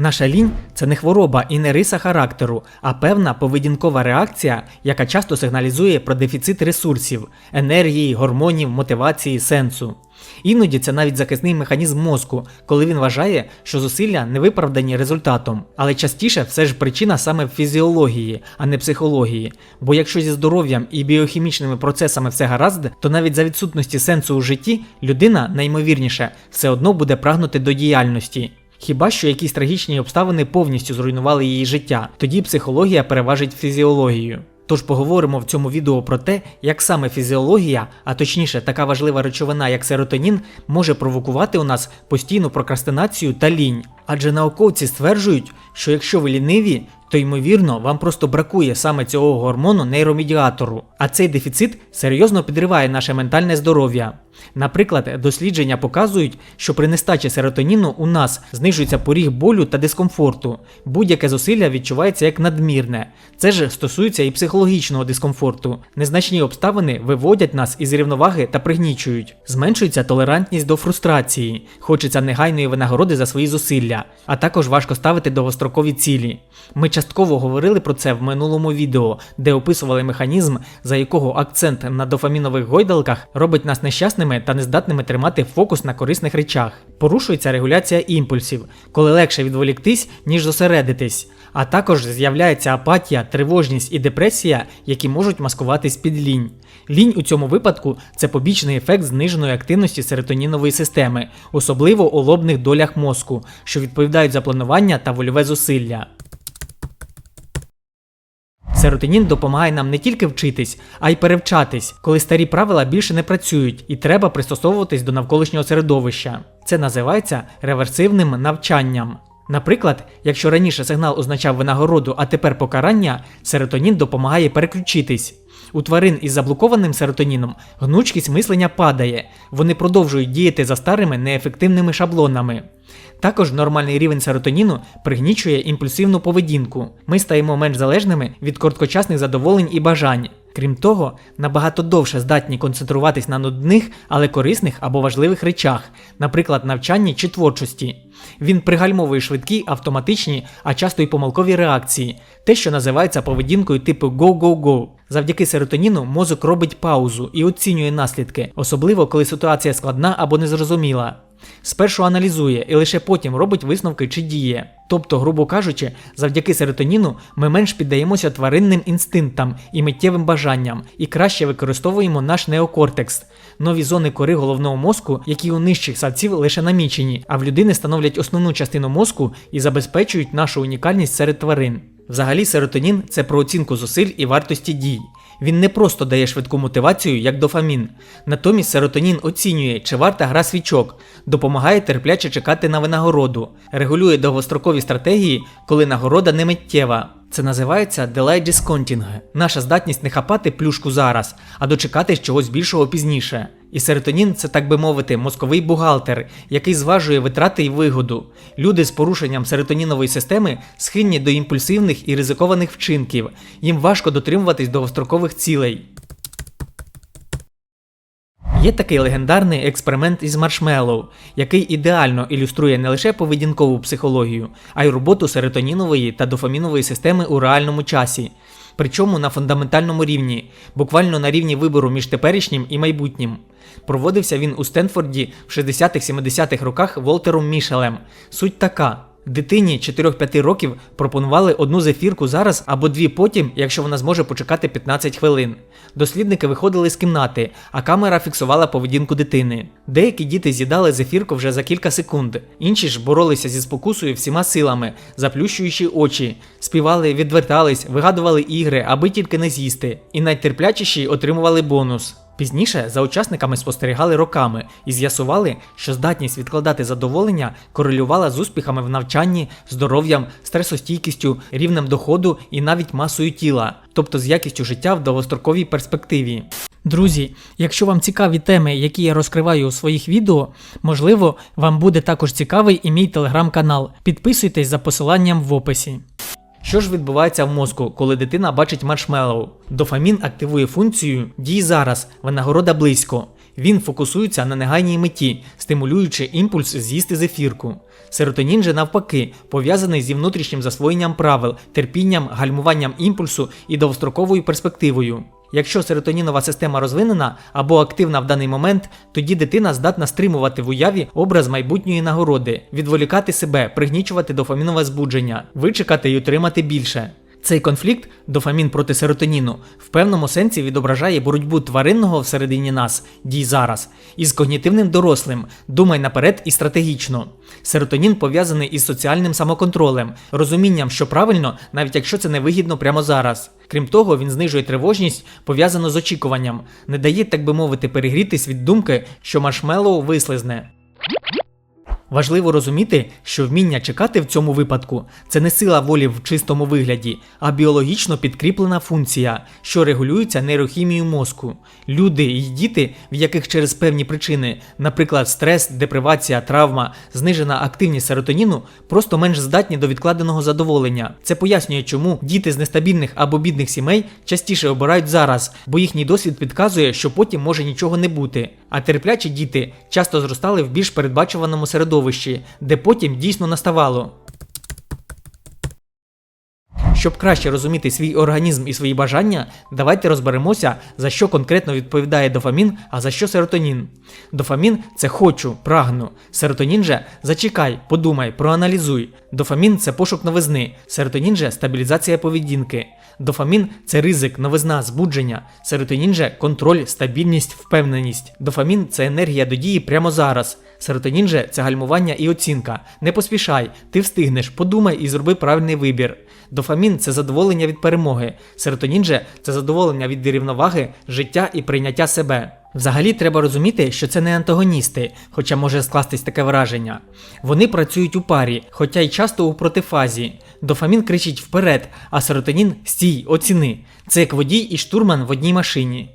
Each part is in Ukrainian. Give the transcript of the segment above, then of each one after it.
Наша лінь це не хвороба і не риса характеру, а певна поведінкова реакція, яка часто сигналізує про дефіцит ресурсів, енергії, гормонів, мотивації, сенсу. Іноді це навіть захисний механізм мозку, коли він вважає, що зусилля не виправдані результатом. Але частіше все ж причина саме в фізіології, а не психології. Бо якщо зі здоров'ям і біохімічними процесами все гаразд, то навіть за відсутності сенсу у житті людина, найімовірніше, все одно буде прагнути до діяльності. Хіба що якісь трагічні обставини повністю зруйнували її життя, тоді психологія переважить фізіологію. Тож поговоримо в цьому відео про те, як саме фізіологія, а точніше така важлива речовина, як серотонін, може провокувати у нас постійну прокрастинацію та лінь. Адже науковці стверджують, що якщо ви ліниві, то ймовірно вам просто бракує саме цього гормону нейромедіатору, а цей дефіцит серйозно підриває наше ментальне здоров'я. Наприклад, дослідження показують, що при нестачі серотоніну у нас знижується поріг болю та дискомфорту. Будь-яке зусилля відчувається як надмірне. Це ж стосується і психологічного дискомфорту. Незначні обставини виводять нас із рівноваги та пригнічують. Зменшується толерантність до фрустрації, хочеться негайної винагороди за свої зусилля, а також важко ставити довгострокові цілі. Ми частково говорили про це в минулому відео, де описували механізм, за якого акцент на дофамінових гойдалках робить нас нещасними та нездатними тримати фокус на корисних речах. Порушується регуляція імпульсів, коли легше відволіктись, ніж зосередитись. А також з'являється апатія, тривожність і депресія, які можуть маскуватись під лінь. Лінь у цьому випадку це побічний ефект зниженої активності серотонінової системи, особливо у лобних долях мозку, що відповідають за планування та вольове зусилля. Серотонін допомагає нам не тільки вчитись, а й перевчатись, коли старі правила більше не працюють і треба пристосовуватись до навколишнього середовища. Це називається реверсивним навчанням. Наприклад, якщо раніше сигнал означав винагороду, а тепер покарання, серотонін допомагає переключитись. У тварин із заблокованим серотоніном гнучкість мислення падає, вони продовжують діяти за старими неефективними шаблонами. Також нормальний рівень серотоніну пригнічує імпульсивну поведінку. Ми стаємо менш залежними від короткочасних задоволень і бажань. Крім того, набагато довше здатні концентруватись на нудних, але корисних або важливих речах, наприклад, навчанні чи творчості. Він пригальмовує швидкі, автоматичні, а часто й помилкові реакції, те, що називається поведінкою типу go-go-go. Завдяки серотоніну мозок робить паузу і оцінює наслідки, особливо коли ситуація складна або незрозуміла. Спершу аналізує і лише потім робить висновки чи діє. Тобто, грубо кажучи, завдяки серотоніну ми менш піддаємося тваринним інстинктам і миттєвим бажанням і краще використовуємо наш неокортекс, нові зони кори головного мозку, які у нижчих савців лише намічені, а в людини становлять основну частину мозку і забезпечують нашу унікальність серед тварин. Взагалі, серотонін це про оцінку зусиль і вартості дій. Він не просто дає швидку мотивацію, як дофамін. Натомість серотонін оцінює, чи варта гра свічок, допомагає терпляче чекати на винагороду, регулює довгострокові стратегії, коли нагорода не миттєва. Це називається delay discounting – наша здатність не хапати плюшку зараз, а дочекатись чогось більшого пізніше. І серотонін це, так би мовити, мозковий бухгалтер, який зважує витрати і вигоду. Люди з порушенням серотонінової системи схильні до імпульсивних і ризикованих вчинків, їм важко дотримуватись довгострокових цілей. Є такий легендарний експеримент із маршмеллоу, який ідеально ілюструє не лише поведінкову психологію, а й роботу серотонінової та дофамінової системи у реальному часі. Причому на фундаментальному рівні, буквально на рівні вибору між теперішнім і майбутнім. Проводився він у Стенфорді в 60-70-х роках Волтером Мішелем. Суть така. Дитині 4-5 років пропонували одну зефірку зараз або дві потім, якщо вона зможе почекати 15 хвилин. Дослідники виходили з кімнати, а камера фіксувала поведінку дитини. Деякі діти з'їдали зефірку вже за кілька секунд, інші ж боролися зі спокусою всіма силами, заплющуючи очі, співали, відвертались, вигадували ігри, аби тільки не з'їсти, і найтерплячіші отримували бонус. Пізніше за учасниками спостерігали роками і з'ясували, що здатність відкладати задоволення корелювала з успіхами в навчанні, здоров'ям, стресостійкістю, рівнем доходу і навіть масою тіла, тобто з якістю життя в довгостроковій перспективі. Друзі, якщо вам цікаві теми, які я розкриваю у своїх відео, можливо, вам буде також цікавий і мій телеграм-канал. Підписуйтесь за посиланням в описі. Що ж відбувається в мозку, коли дитина бачить маршмеллоу? Дофамін активує функцію дій зараз, винагорода близько. Він фокусується на негайній меті, стимулюючи імпульс з'їсти зефірку. Серотонін же навпаки пов'язаний зі внутрішнім засвоєнням правил, терпінням, гальмуванням імпульсу і довгостроковою перспективою. Якщо серотонінова система розвинена або активна в даний момент, тоді дитина здатна стримувати в уяві образ майбутньої нагороди, відволікати себе, пригнічувати дофамінове збудження, вичекати і отримати більше. Цей конфлікт, дофамін проти серотоніну, в певному сенсі відображає боротьбу тваринного всередині нас, дій зараз, із когнітивним дорослим, думай наперед і стратегічно. Серотонін пов'язаний із соціальним самоконтролем, розумінням, що правильно, навіть якщо це не вигідно прямо зараз. Крім того, він знижує тривожність, пов'язану з очікуванням, не дає, так би мовити, перегрітись від думки, що маршмеллоу вислизне. Важливо розуміти, що вміння чекати в цьому випадку це не сила волі в чистому вигляді, а біологічно підкріплена функція, що регулюється нейрохімією мозку. Люди і діти, в яких через певні причини, наприклад, стрес, депривація, травма, знижена активність серотоніну, просто менш здатні до відкладеного задоволення. Це пояснює, чому діти з нестабільних або бідних сімей частіше обирають зараз, бо їхній досвід підказує, що потім може нічого не бути. А терплячі діти часто зростали в більш передбачуваному середовищі, де потім дійсно наставало. Щоб краще розуміти свій організм і свої бажання, давайте розберемося, за що конкретно відповідає дофамін, а за що серотонін. Дофамін це хочу, прагну. Серотонін же зачекай, подумай, проаналізуй. Дофамін це пошук новизни, серотонін же стабілізація поведінки. Дофамін це ризик, новизна, збудження. Серотонін же контроль, стабільність, впевненість. Дофамін це енергія до дії прямо зараз. Серотонін же це гальмування і оцінка. Не поспішай, ти встигнеш, подумай і зроби правильний вибір. Дофамін це задоволення від перемоги. Серотонін же це задоволення від рівноваги, життя і прийняття себе. Взагалі треба розуміти, що це не антагоністи, хоча може скластись таке враження. Вони працюють у парі, хоча й часто у протифазі. Дофамін кричить вперед, а серотонін стій, оціни. Це як водій і штурман в одній машині.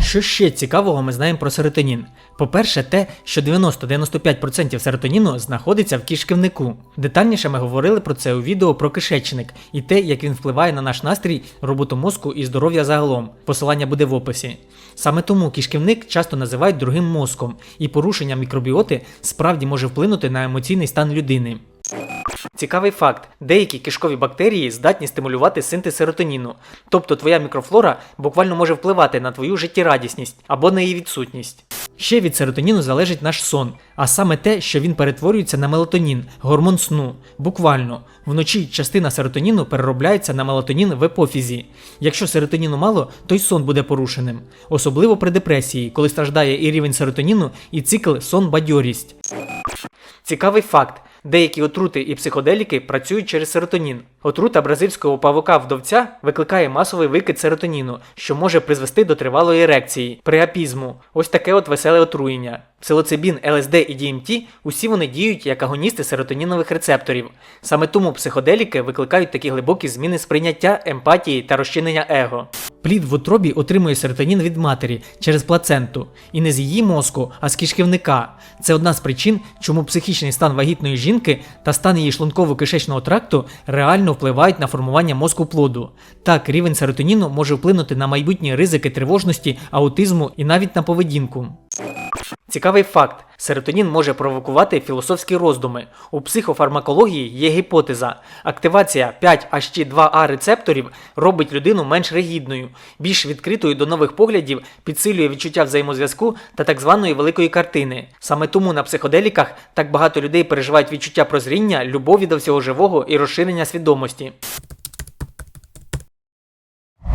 Що ще цікавого ми знаємо про серотонін? По-перше, те, що 90-95% серотоніну знаходиться в кишківнику. Детальніше ми говорили про це у відео про кишечник і те, як він впливає на наш настрій, роботу мозку і здоров'я загалом. Посилання буде в описі. Саме тому кишківник часто називають другим мозком, і порушення мікробіоти справді може вплинути на емоційний стан людини. Цікавий факт: деякі кишкові бактерії здатні стимулювати синтез серотоніну, тобто твоя мікрофлора буквально може впливати на твою життєрадісність або на її відсутність. Ще від серотоніну залежить наш сон, а саме те, що він перетворюється на мелатонін, гормон сну. Буквально, вночі частина серотоніну переробляється на мелатонін в епофізі. Якщо серотоніну мало, то й сон буде порушеним, особливо при депресії, коли страждає і рівень серотоніну, і цикл сон-бадьорість. Цікавий факт: деякі отрути і психоделіки працюють через серотонін. Отрута бразильського павука вдовця викликає масовий викид серотоніну, що може призвести до тривалої ерекції, приапізму. Ось таке от веселе отруєння. Псилоцибін, ЛСД і DMT – усі вони діють як агоністи серотонінових рецепторів. Саме тому психоделіки викликають такі глибокі зміни сприйняття, емпатії та розчинення его. Плід в утробі отримує серотонін від матері через плаценту, і не з її мозку, а з кишківника. Це одна з причин, чому психічний стан вагітної жінки та стан її шлунково-кишечного тракту реально впливають на формування мозку плоду. Так, рівень серотоніну може вплинути на майбутні ризики тривожності, аутизму і навіть на поведінку. Цікавий факт: серотонін може провокувати філософські роздуми. У психофармакології є гіпотеза. Активація 5HT2A рецепторів робить людину менш ригідною, більш відкритою до нових поглядів, підсилює відчуття взаємозв'язку та так званої великої картини. Саме тому на психоделіках так багато людей переживають відчуття прозріння, любові до всього живого і розширення свідомості.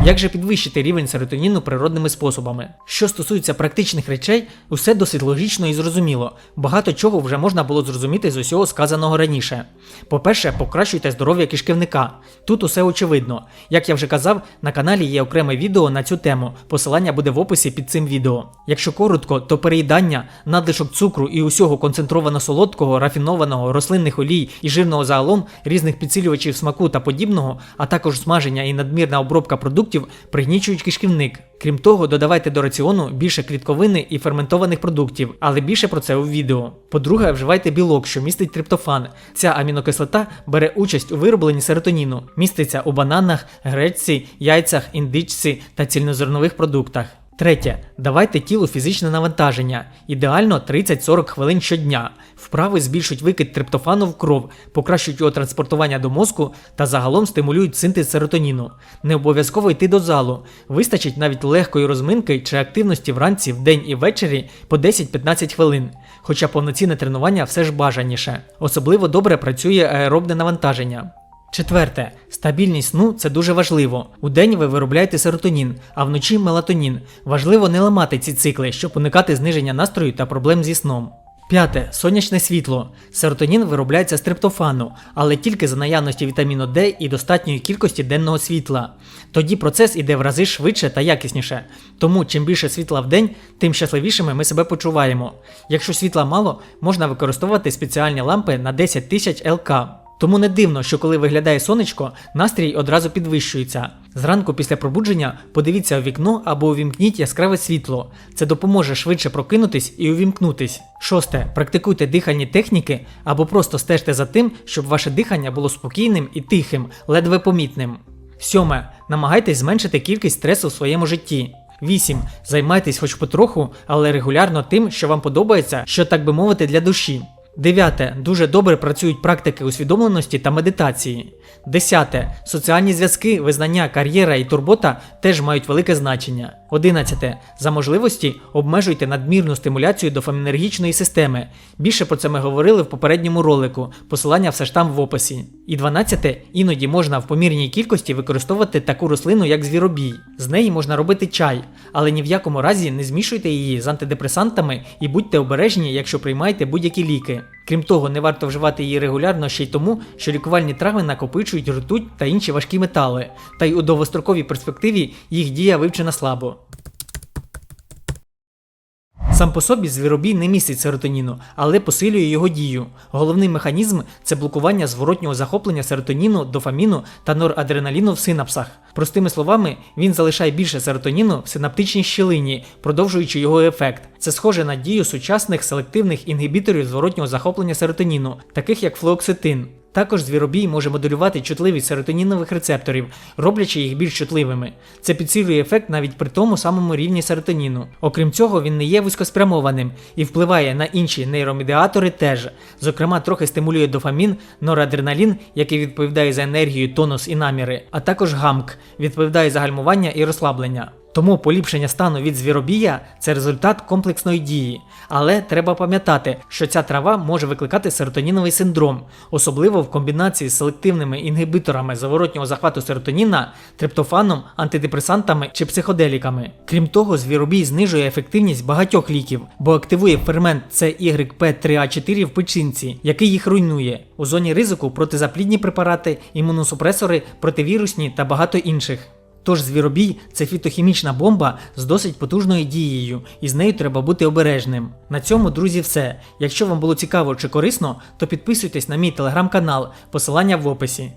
Як же підвищити рівень серотоніну природними способами? Що стосується практичних речей, усе досить логічно і зрозуміло. Багато чого вже можна було зрозуміти з усього сказаного раніше. По-перше, покращуйте здоров'я кишківника. Тут усе очевидно. Як я вже казав, на каналі є окреме відео на цю тему. Посилання буде в описі під цим відео. Якщо коротко, то переїдання, надлишок цукру і усього концентровано солодкого, рафінованого, рослинних олій і жирного загалом, різних підсилювачів смаку та подібного, а також смаження і надмірна обробка продуктів пригнічують кишківник. Крім того, додавайте до раціону більше клітковини і ферментованих продуктів, але більше про це у відео. По-друге, вживайте білок, що містить триптофан. Ця амінокислота бере участь у виробленні серотоніну, міститься у бананах, гречці, яйцях, індичці та цільнозернових продуктах. Третє. Давайте тілу фізичне навантаження. Ідеально 30-40 хвилин щодня. Вправи збільшують викид триптофану в кров, покращують його транспортування до мозку та загалом стимулюють синтез серотоніну. Не обов'язково йти до залу. Вистачить навіть легкої розминки чи активності вранці, вдень і ввечері по 10-15 хвилин. Хоча повноцінне тренування все ж бажаніше. Особливо добре працює аеробне навантаження. Четверте, стабільність сну це дуже важливо. Удень ви виробляєте серотонін, а вночі мелатонін. Важливо не ламати ці цикли, щоб уникати зниження настрою та проблем зі сном. П'яте сонячне світло. Серотонін виробляється з триптофану, але тільки за наявності вітаміну D і достатньої кількості денного світла. Тоді процес іде в рази швидше та якісніше. Тому чим більше світла в день, тим щасливішими ми себе почуваємо. Якщо світла мало, можна використовувати спеціальні лампи на 10 тисяч ЛК. Тому не дивно, що коли виглядає сонечко, настрій одразу підвищується. Зранку після пробудження подивіться у вікно або увімкніть яскраве світло. Це допоможе швидше прокинутись і увімкнутись. Шосте. Практикуйте дихальні техніки або просто стежте за тим, щоб ваше дихання було спокійним і тихим, ледве помітним. Сьоме. Намагайтесь зменшити кількість стресу в своєму житті. 8. Займайтесь хоч потроху, але регулярно тим, що вам подобається, що так би мовити, для душі. Дев'яте. Дуже добре працюють практики усвідомленості та медитації. Десяте. Соціальні зв'язки, визнання, кар'єра і турбота теж мають велике значення. Одинадцяте. За можливості обмежуйте надмірну стимуляцію дофамінергічної системи. Більше про це ми говорили в попередньому ролику. Посилання все ж там в описі. І дванадцяте. Іноді можна в помірній кількості використовувати таку рослину, як звіробій. З неї можна робити чай, але ні в якому разі не змішуйте її з антидепресантами і будьте обережні, якщо приймаєте будь-які ліки. Крім того, не варто вживати її регулярно ще й тому, що лікувальні трави накопичують ртуть та інші важкі метали, та й у довгостроковій перспективі їх дія вивчена слабо. Сам по собі звіробій не містить серотоніну, але посилює його дію. Головний механізм це блокування зворотнього захоплення серотоніну, дофаміну та норадреналіну в синапсах. Простими словами, він залишає більше серотоніну в синаптичній щілині, продовжуючи його ефект. Це схоже на дію сучасних селективних інгібіторів зворотнього захоплення серотоніну, таких як флуоксетин. Також звіробій може моделювати чутливість серотонінових рецепторів, роблячи їх більш чутливими. Це підсилює ефект навіть при тому самому рівні серотоніну. Окрім цього, він не є вузькоспрямованим і впливає на інші нейромедіатори теж. Зокрема, трохи стимулює дофамін, норадреналін, який відповідає за енергію, тонус і наміри, а також гамк, відповідає за гальмування і розслаблення. Тому поліпшення стану від звіробія це результат комплексної дії. Але треба пам'ятати, що ця трава може викликати серотоніновий синдром, особливо в комбінації з селективними інгибіторами заворотнього захвату серотоніна, триптофаном, антидепресантами чи психоделіками. Крім того, звіробій знижує ефективність багатьох ліків, бо активує фермент CYP3A4 в печінці, який їх руйнує. У зоні ризику протизаплідні препарати, імуносупресори, противірусні та багато інших. Тож звіробій це фітохімічна бомба з досить потужною дією, і з нею треба бути обережним. На цьому, друзі, все. Якщо вам було цікаво чи корисно, то підписуйтесь на мій телеграм-канал, посилання в описі.